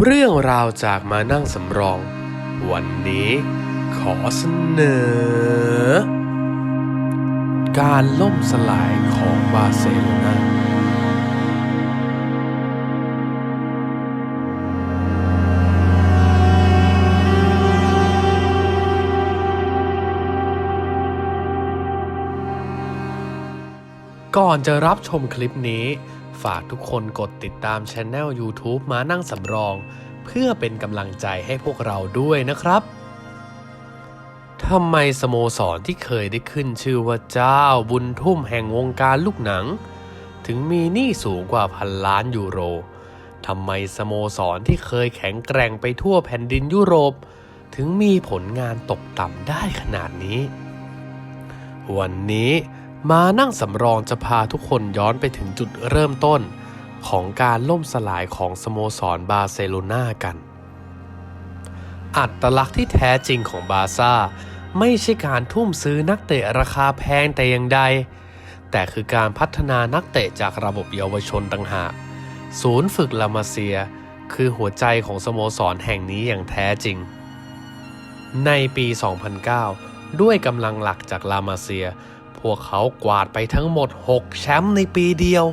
เรื่องราวจากมานั่งสำรอง วันนี้ขอเสนอ การล่มสลายของบาร์เซโลนาก่อนจะรับชมคลิปนี้ ฝากทุกคนกดติดตามช anel YouTube มานั่งสำรอง เพื่อเป็นกำลังใจให้พวกเราด้วยนะครับทำไมสโมสรที่เคยได้ขึ้นชื่อว่าเจ้าบุญทุ่มแห่งวงการลูกหนัง ถึงมีหนี้สูงกว่าพันล้านยูโรทำไมสโมสรที่เคยแข็งแกร่งไปทั่วแผ่นดินยุโรป ถึงมีผลงานตกต่ำได้ขนาดนี้ วันนี้ มานั่งสำรองจะพาทุกคนย้อนไปถึงจุดเริ่มต้นของการล่มสลายของสโมสรบาร์เซโลนากัน อัตลักษณ์ที่แท้จริงของบาร์ซ่า ไม่ใช่การทุ่มซื้อนักเตะราคาแพงแต่อย่างใด แต่คือการพัฒนานักเตะจากระบบเยาวชนต่างหาก ศูนย์ฝึกลามาเซีย คือหัวใจของสโมสรแห่งนี้อย่างแท้จริง ในปี 2009 ด้วยกำลังหลักจากลามาเซีย พวกเขากวาดไปทั้งหมด 6 แชมป์ในปีเดียว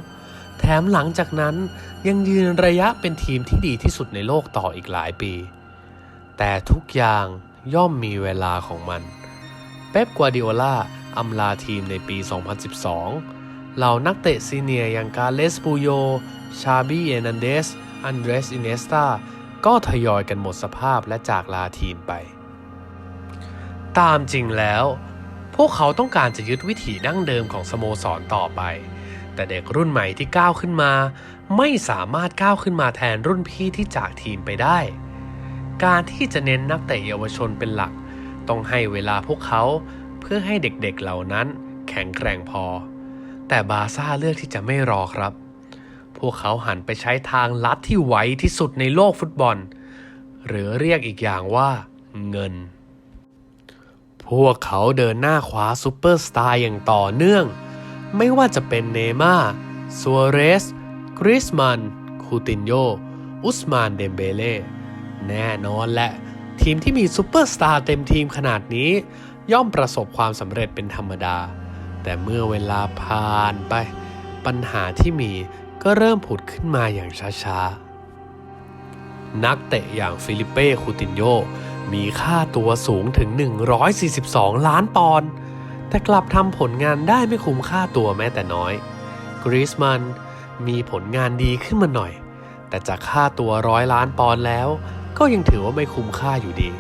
แถมหลังจากนั้นยังยืนระยะเป็นทีมที่ดีที่สุดในโลกต่ออีกหลายปี แต่ทุกอย่างย่อมมีเวลาของมัน เป๊ปกัวดิโอลาอำลาทีมในปี 2012 เหล่านักเตะซีเนียอย่างกาเลสปูโย ชาบีเอนันเดส อันเดรสอินเนสตาก็ทยอยกันหมดสภาพและจากลาทีมไป ตามจริงแล้ว วกเขาต้องการจะยึดวิถีดั้งเดิมของสโมสรต่อไป แต่เด็กรุ่นใหม่ที่ก้าวขึ้นมา ไม่สามารถก้าวขึ้นมาแทนรุ่นพี่ที่จากทีมไปได้ การที่จะเน้นนักเตะเยาวชนเป็นหลัก ต้องให้เวลาพวกเขาเพื่อให้เด็กๆเหล่านั้นแข็งแกร่งพอ แต่บาซ่าเลือกที่จะไม่รอครับ พวกเขาหันไปใช้ทางลัดที่ไวที่สุดในโลกฟุตบอล หรือเรียกอีกอย่างว่าเงิน พวกเขาเดินหน้าขวาซูเปอร์สตาร์อย่างต่อเนื่อง ไม่ว่าจะเป็นเนม่าซัวเรสกริสมันคูตินโย อุสมานเดมเบเล่ แน่นอนแหละ ทีมที่มีซูเปอร์สตาร์เต็มทีมขนาดนี้ ย่อมประสบความสำเร็จเป็นธรรมดา แต่เมื่อเวลาผ่านไป ปัญหาที่มีก็เริ่มผุดขึ้นมาอย่างช้าๆ นักเตะอย่างฟิลิเป้คูตินโย มีค่าตัวสูงถึง 142 ล้านปอนด์แต่กลับทำผลงานได้ไม่คุ้มค่าตัวแม้แต่น้อย กริสมันมีผลงานดีขึ้นมาหน่อย แต่จากค่าตัวร้อยล้านปอนด์แล้ว ก็ยังถือว่าไม่คุ้มค่าอยู่ดี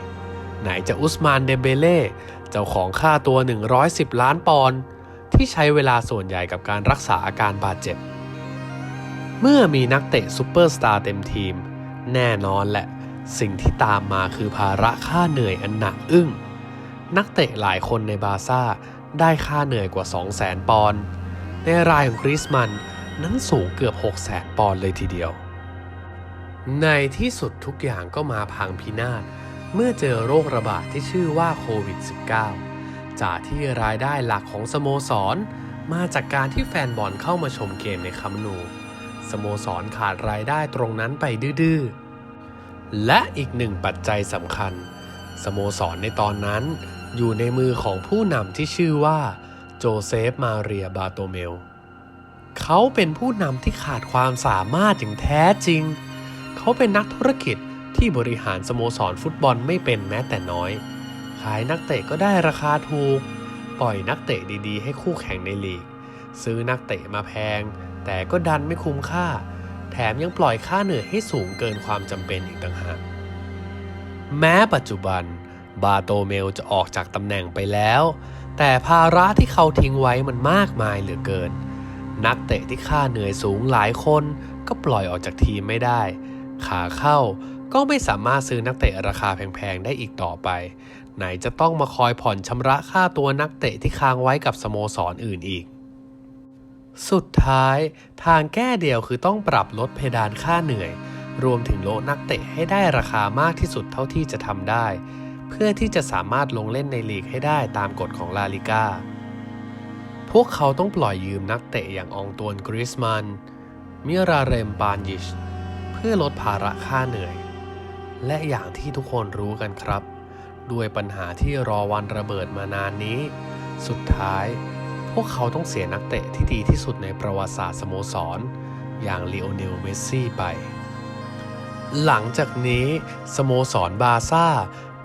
ไหนจะอุสมานเดเบเล่เจ้าของค่าตัว 110 ล้านปอนด์ที่ใช้เวลาส่วนใหญ่กับการรักษาอาการบาดเจ็บ เมื่อมีนักเตะซูเปอร์สตาร์เต็มทีม แน่นอนแหละ สิ่งที่ตามมาคือภาระค่าเหนื่อยอันหนักอึ้ง นักเตะหลายคนในบาซ่าได้ค่าเหนื่อยกว่า 200,000 ปอนด์ในรายของกริสมันนั้นสูงเกือบ 600,000 ปอนด์เลยทีเดียว ในที่สุดทุกอย่างก็มาพังพินาศเมื่อเจอโรคระบาดที่ชื่อว่าโควิด -19 จากที่รายได้หลักของสโมสร มาจากการที่แฟนบอลเข้ามาชมเกมในคัมนู สโมสรขาดรายได้ตรงนั้นไปดื้อๆ และอีกหนึ่งปัจจัยสำคัญ สโมสรในตอนนั้น อยู่ในมือของผู้นำที่ชื่อว่าโจเซฟมาเรียบาโตเมล เขาเป็นผู้นำที่ขาดความสามารถอย่างแท้จริง เขาเป็นนักธุรกิจที่บริหารสโมสรฟุตบอลไม่เป็นแม้แต่น้อย ขายนักเตะก็ได้ราคาถูก ปล่อยนักเตะดีๆ ให้คู่แข่งในลีก ซื้อนักเตะมาแพง แต่ก็ดันไม่คุ้มค่า แถมยังปล่อยค่าเหนื่อยให้สูงเกินความจำเป็นอีกต่างหาก แม้ปัจจุบันบาโตเมลจะออกจากตำแหน่งไปแล้ว แต่ภาระที่เขาทิ้งไว้มันมากมายเหลือเกิน นักเตะที่ค่าเหนื่อยสูงหลายคนก็ปล่อยออกจากทีมไม่ได้ ขาเข้าก็ไม่สามารถซื้อนักเตะราคาแพงๆได้อีกต่อไป ไหนจะต้องมาคอยผ่อนชำระค่าตัวนักเตะที่ค้างไว้กับสโมสรออื่นอีก สุดท้ายทางแก้เดียวคือต้องปรับลดเพดานค่าเหนื่อย รวมถึงโลนักเตะให้ได้ราคามากที่สุดเท่าที่จะทำได้ เพื่อที่จะสามารถลงเล่นในลีกให้ได้ตามกฎของลาลิก้าพวกเขาต้องปล่อยยืมนักเตะอย่างอองตวนกริสมันมิราเรมปานยิช เพื่อลดภาระค่าเหนื่อย และอย่างที่ทุกคนรู้กันครับ ด้วยปัญหาที่รอวันระเบิดมานานนี้ สุดท้าย พวกเขาต้องเสียนักเตะที่ดีที่สุดในประวัติศาสตร์สโมสร อย่างลีโอเนล เมสซี่ไป หลังจากนี้สโมสรบาซ่า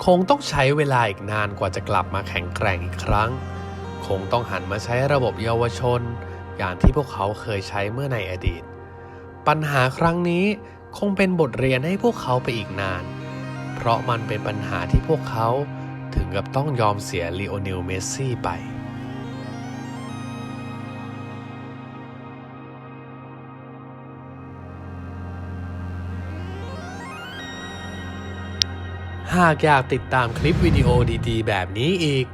คงต้องใช้เวลาอีกนานกว่าจะกลับมาแข็งแกร่งอีกครั้ง คงต้องหันมาใช้ระบบเยาวชน อย่างที่พวกเขาเคยใช้เมื่อในอดีต ปัญหาครั้งนี้คงเป็นบทเรียนให้พวกเขาไปอีกนาน เพราะมันเป็นปัญหาที่พวกเขาถึงกับต้องยอมเสียลีโอเนล เมสซี่ไป หากอยากติดตามคลิปวิดีโอดีๆ แบบนี้อีก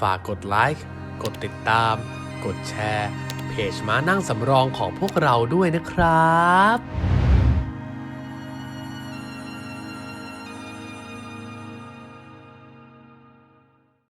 ฝากกดไลค์ กดติดตาม กดแชร์ เพจม้านั่งสำรองของพวกเราด้วยนะครับ